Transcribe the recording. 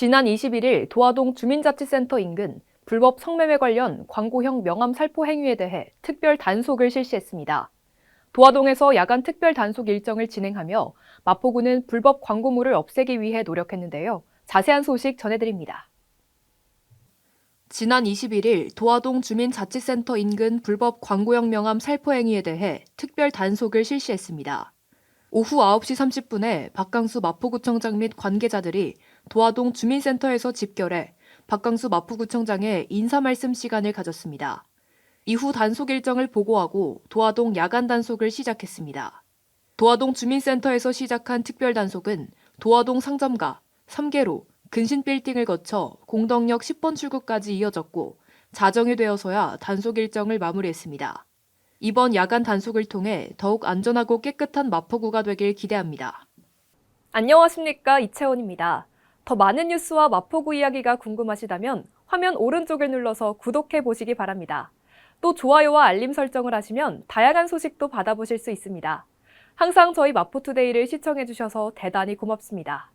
지난 21일 도화동 주민자치센터 인근 불법 성매매 관련 광고형 명함 살포 행위에 대해 특별 단속을 실시했습니다. 도화동에서 야간 특별 단속 일정을 진행하며 마포구는 불법 광고물을 없애기 위해 노력했는데요. 자세한 소식 전해드립니다. 지난 21일 도화동 주민자치센터 인근 불법 광고형 명함 살포 행위에 대해 특별 단속을 실시했습니다. 오후 9시 30분에 박강수 마포구청장 및 관계자들이 도화동 주민센터에서 집결해 박강수 마포구청장의 인사 말씀 시간을 가졌습니다. 이후 단속 일정을 보고하고 도화동 야간 단속을 시작했습니다. 도화동 주민센터에서 시작한 특별 단속은 도화동 상점가, 3개로, 근신 빌딩을 거쳐 공덕역 10번 출구까지 이어졌고 자정이 되어서야 단속 일정을 마무리했습니다. 이번 야간 단속을 통해 더욱 안전하고 깨끗한 마포구가 되길 기대합니다. 안녕하십니까 이채원입니다. 더 많은 뉴스와 마포구 이야기가 궁금하시다면 화면 오른쪽을 눌러서 구독해 보시기 바랍니다. 또 좋아요와 알림 설정을 하시면 다양한 소식도 받아보실 수 있습니다. 항상 저희 마포투데이를 시청해 주셔서 대단히 고맙습니다.